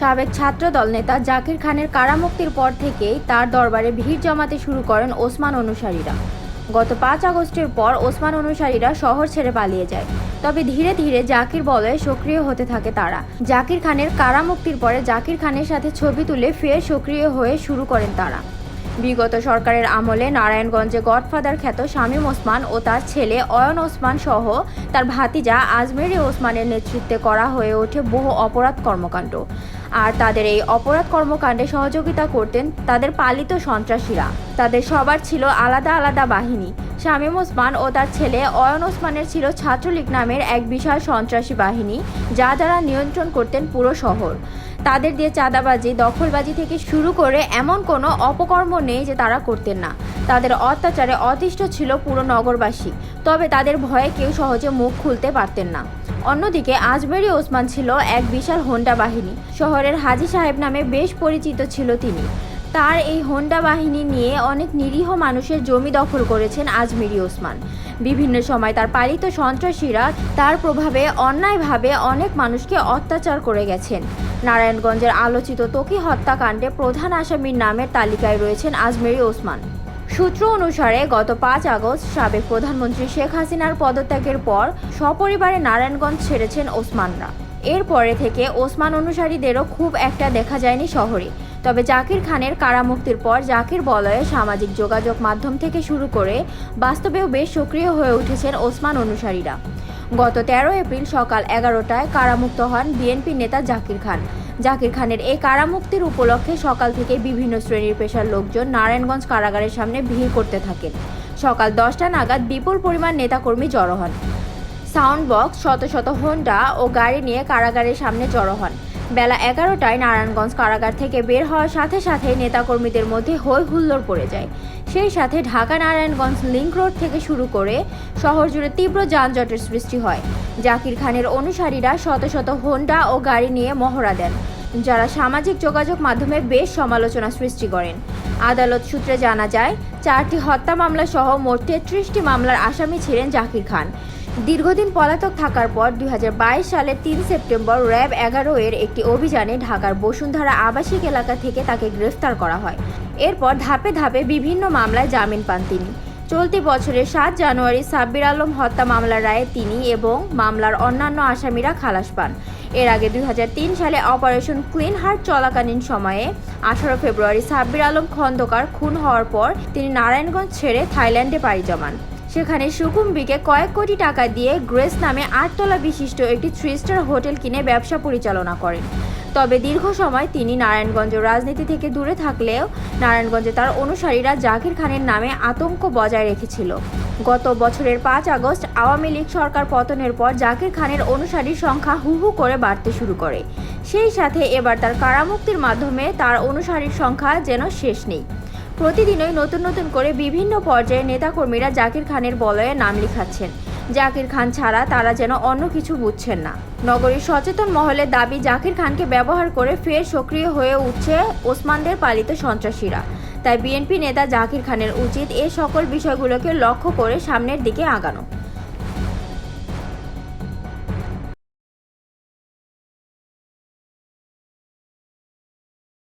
সাবেক ছাত্রদল নেতা জাকির খানের কারামুক্তির পর থেকেই তার দরবারে ভিড় জমাতে শুরু করেন ওসমান অনুসারীরা। গত পাঁচ আগস্টের পর ওসমান অনুসারীরা শহর ছেড়ে পালিয়ে যায়। তবে ধীরে ধীরে জাকির বলয়ে সক্রিয় হতে থাকে তারা। জাকির খানের কারামুক্তির পরে জাকির খানের সাথে ছবি তুলে ফের সক্রিয় হয়ে শুরু করেন তারা। বিগত সরকারের আমলে নারায়ণগঞ্জে গডফাদার খ্যাত শামীম ওসমান ও তার ছেলে অয়ন ওসমান সহ তার ভাতিজা আজমেরি ওসমানের নেতৃত্বে করা হয়ে ওঠে বহু অপরাধ কর্মকাণ্ড। আর তাদের এই অপরাধ কর্মকাণ্ডে সহযোগিতা করতেন তাদের পালিত সন্ত্রাসীরা। তাদের সবার ছিল আলাদা আলাদা বাহিনী। শামীম ওসমান ও তার ছেলে অয়ন ওসমানের ছিল ছাত্রলীগ নামের এক বিশাল সন্ত্রাসী বাহিনী, যা যারা নিয়ন্ত্রণ করতেন পুরো শহর। তাদের দিয়ে চাঁদাবাজি, দখলবাজি থেকে শুরু করে এমন কোনো অপকর্ম নেই যে তারা করতেন না। তাদের অত্যাচারে অতিষ্ঠ ছিল পুরো নগরবাসী, তবে তাদের ভয়ে কেউ সহজে মুখ খুলতে পারতেন না। অন্যদিকে আজমেরি ওসমান ছিল এক বিশাল হোন্ডা বাহিনী। শহরের হাজি সাহেব নামে বেশ পরিচিত ছিল তিনি। তার এই হোন্ডা বাহিনী নিয়ে অনেক নিরীহ মানুষের জমি দখল করেছেন আজমিরি ওসমান। বিভিন্ন সময় তার পালিত সন্ত্রাসীরা তার প্রভাবে অন্যায়ভাবে অনেক মানুষকে অত্যাচার করে গেছেন। নারায়ণগঞ্জের আলোচিত তকি হত্যাকাণ্ডে প্রধান আসামির নামের তালিকায় রয়েছেন আজমেরি ওসমান। সূত্র অনুসারে গত পাঁচ আগস্ট সাবেক প্রধানমন্ত্রী শেখ হাসিনার পদত্যাগের পর সপরিবারে নারায়ণগঞ্জ ছেড়েছেন ওসমানরা। এরপরে থেকে ওসমান অনুসারীদেরও খুব একটা দেখা যায়নি শহরে। তবে জাকির খানের কারামুক্তির পর জাকির বলয়ে সামাজিক যোগাযোগ মাধ্যম থেকে শুরু করে বাস্তবেও বেশ সক্রিয় হয়ে উঠেছেন ওসমান অনুসারীরা। গত তেরো এপ্রিল সকাল এগারোটায় কারামুক্ত হন বিএনপি নেতা জাকির খান। জাকির খানের এই কারামুক্তির উপলক্ষে সকাল থেকে বিভিন্ন শ্রেণির পেশার লোকজন নারায়ণগঞ্জ কারাগারের সামনে ভিড় করতে থাকেন। সকাল দশটা নাগাদ বিপুল পরিমাণ নেতাকর্মী জড়ো হন। সাউন্ড বক্স শত শত হোন্ডা ও গাড়ি নিয়ে কারাগারের সামনে জড়ো হন। বেলা এগারোটায় নারায়ণগঞ্জ কারাগার থেকে বের হওয়ার সাথে সাথে নেতাকর্মীদের মধ্যে হই হুল্লোড় পড়ে যায়। সেই সাথে ঢাকা নারায়ণগঞ্জ লিংক রোড থেকে শুরু করে শহর জুড়ে তীব্র যানজটের সৃষ্টি হয়। জাকির খানের অনুসারীরা শত শত হোন্ডা ও গাড়ি নিয়ে মহড়া দেন, যারা সামাজিক যোগাযোগ মাধ্যমে বেশ সমালোচনা সৃষ্টি করেন। আদালত সূত্রে জানা যায়, চারটি হত্যা মামলা সহ মোট তেত্রিশটি মামলার আসামি ছিলেন জাকির খান। দীর্ঘদিন পলাতক থাকার পর দুই সালের তিন সেপ্টেম্বর র্যাব এগারো এর একটি অভিযানে ঢাকার বসুন্ধরা আবাসিক এলাকা থেকে তাকে গ্রেফতার করা হয়। এরপর ধাপে ধাপে বিভিন্ন মামলায় জামিন পান তিনি। চলতি বছরের সাত জানুয়ারি সাব্বির আলম হত্যা মামলার রায়ে তিনি এবং মামলার অন্যান্য আসামিরা খালাস পান। এর আগে দুই হাজার তিন সালে অপারেশন ক্লিন হার্ট চলাকালীন সময়ে আঠারো ফেব্রুয়ারি সাব্বির আলম খন্দকার খুন হওয়ার পর তিনি নারায়ণগঞ্জ ছেড়ে থাইল্যান্ডে পাড়ি জমান। সেখানে সুকুম্বিকে কয়েক কোটি টাকা দিয়ে গ্রেস নামে আটতলা বিশিষ্ট একটি থ্রি স্টার হোটেল কিনে ব্যবসা পরিচালনা করেন। তবে দীর্ঘ সময় তিনি নারায়ণগঞ্জ রাজনীতি থেকে দূরে থাকলেও নারায়ণগঞ্জে তার অনুসারীরা জাকির খানের নামে আতঙ্ক বজায় রেখেছিল। গত বছরের পাঁচ আগস্ট আওয়ামী লীগ সরকার পতনের পর জাকির খানের অনুসারীর সংখ্যা হু হু করে বাড়তে শুরু করে। সেই সাথে এবার তার কারামুক্তির মাধ্যমে তার অনুসারীর সংখ্যা যেন শেষ নেই। প্রতিদিনই নতুন নতুন করে বিভিন্ন পর্যায়ে নেতাকর্মীরা জাকির খানের বলয়ে নাম লিখাচ্ছেন। জাকির খান ছাড়া তারা যেন অন্য কিছু বুঝছেন না। নগরীর সচেতন মহলের দাবি, জাকির খানকে ব্যবহার করে ফের সক্রিয় হয়ে উঠছে ওসমানদের পালিত সন্ত্রাসীরা। তাই বিএনপি নেতা জাকির খানের উচিত এ সকল বিষয়গুলোকে লক্ষ্য করে সামনের দিকে আগানো।